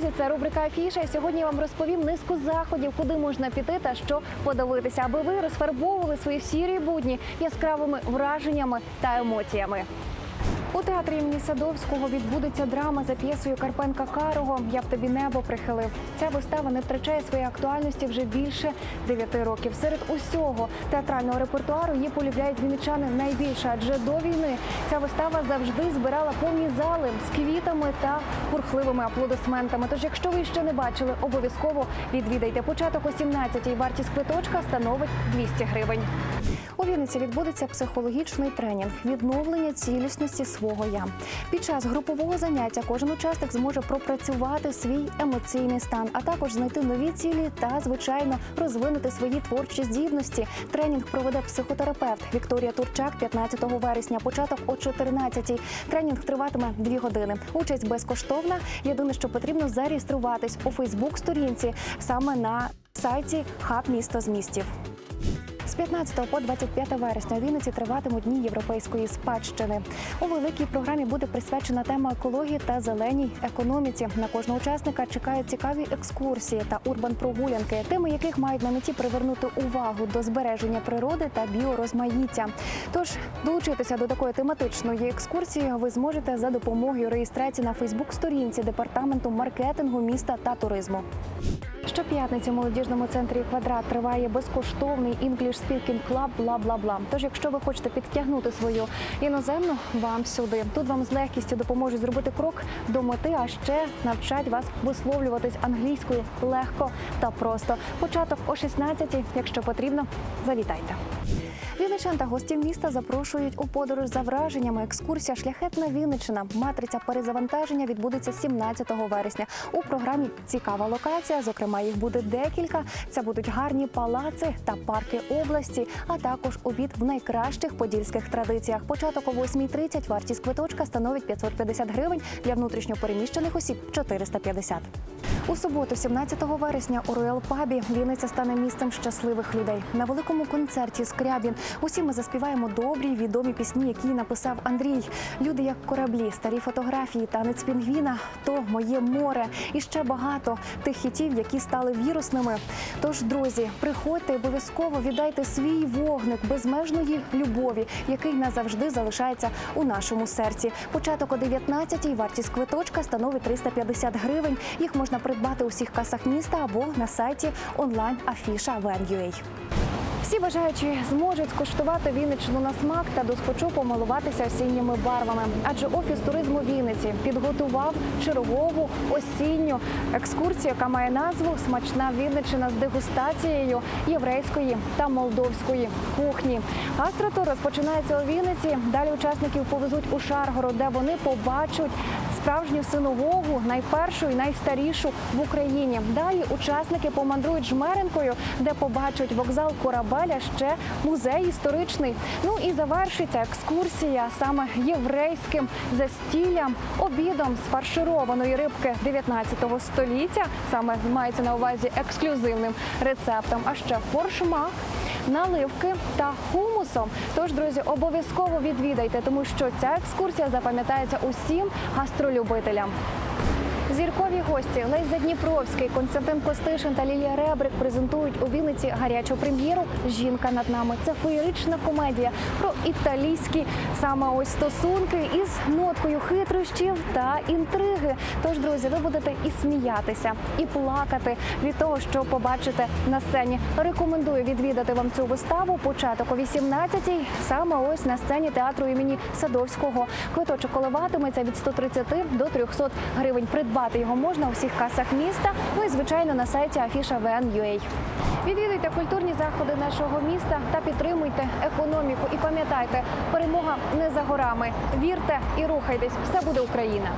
друзі, це рубрика Афіша. І сьогодні я вам розповім низку заходів, куди можна піти та що подивитися, аби ви розфарбовували свої сірі будні яскравими враженнями та емоціями. У театрі імені Садовського відбудеться драма за п'єсою Карпенка Карого Я б тобі небо прихилив. Ця вистава не втрачає своєї актуальності вже більше дев'яти років. Серед усього театрального репертуару її полюбляють вінничани найбільше, адже до війни ця вистава завжди збирала повні зали з квітами та бурхливими аплодисментами. Тож, якщо ви ще не бачили, обов'язково відвідайте початок о 17-й. Вартість квиточка становить 200 гривень. У Вінниці відбудеться психологічний тренінг відновлення цілісності свого я. Під час групового заняття кожен учасник зможе пропрацювати свій емоційний стан, а також знайти нові цілі та, звичайно, розвинути свої творчі здібності. Тренінг проведе психотерапевт Вікторія Турчак 15 вересня. Початок о 14-й. Тренінг триватиме 2 години. Участь безкоштовна. Єдине, що потрібно зареєструватись у Фейсбук-сторінці саме на сайті Хаб місто з містів. З 15 по 25 вересня у Вінниці триватимуть дні європейської спадщини. У великій програмі буде присвячена тема екології та зеленій економіці. На кожного учасника чекають цікаві екскурсії та урбан-прогулянки, теми яких мають на меті привернути увагу до збереження природи та біорозмаїття. Тож долучитися до такої тематичної екскурсії ви зможете за допомогою реєстрації на Фейсбук-сторінці департаменту маркетингу міста та туризму. Щоп'ятниці в молодіжному центрі квадрат триває безкоштовний English Speaking Club бла бла бла. Тож, якщо ви хочете підтягнути свою іноземну, вам сюди. Тут вам з легкістю допоможуть зробити крок до мети, а ще навчать вас висловлюватись англійською легко та просто. Початок о 16 Якщо потрібно, завітайте. Вінничан та гості міста запрошують у подорож за враженнями. Екскурсія Шляхетна Вінниччина. Матриця перезавантаження відбудеться 17 вересня. У програмі цікава локація. Зокрема, їх буде декілька. Це будуть гарні палаци та парки області, а також обід в найкращих подільських традиціях. Початок о 8.30, Вартість квиточка становить 550 гривень для внутрішньопереміщених осіб 450. У суботу, 17 вересня, у Роял Пабі Вінниця стане місцем щасливих людей. На великому концерті Скрябін усі ми заспіваємо добрі відомі пісні, які написав Андрій. Люди як кораблі, старі фотографії, танець пінгвіна, то моє море і ще багато тих хітів, які стали вірусними. Тож, друзі, приходьте обов'язково віддайте свій вогник безмежної любові, який назавжди залишається у нашому серці. Початок о 19-й, вартість квиточка становить 350 гривень. Їх можна придбати у всіх касах міста або на сайті онлайн афіша Вен.ua. Всі бажаючі зможуть скуштувати Вінниччину на смак та досхочу помилуватися осінніми барвами. Адже офіс туризму Вінниці підготував чергову осінню екскурсію, яка має назву Смачна Вінниччина з дегустацією єврейської та молдовської кухні. Гастротур розпочинається у Вінниці. Далі учасників повезуть у Шаргород, де вони побачать справжню синагогу, найпершу і найстарішу в Україні. Далі учасники помандрують жмеренкою, де побачать вокзал корабель, а ще музей історичний. Ну і завершиться екскурсія саме єврейським застіллям, обідом з фаршированої рибки 19 століття. Саме мається на увазі ексклюзивним рецептом. А ще форшмак наливки та хумусом. Тож, друзі, обов'язково відвідайте, тому що ця екскурсія запам'ятається усім гастролюбителям. Зіркові гості Лесь Задніпровський, Константин Костишин та Лілія Ребрик презентують у Вінниці гарячу прем'єру Жінка над нами. Це феєрична комедія про італійські саме ось стосунки із ноткою хитрощів та інтриги. Тож, друзі, ви будете і сміятися, і плакати від того, що побачите на сцені. Рекомендую відвідати вам цю виставу. Початок о 18-й, саме ось на сцені театру імені Садовського. Квиточок коливатиметься від 130 до 300 гривень. Придбати його можна у всіх касах міста. Ну і звичайно на сайті Афіша VN.ua. Відвідуйте культурні заходи нашого міста та підтримуйте економіку. І пам'ятайте, перемога не за горами. Вірте і рухайтесь. Все буде Україна.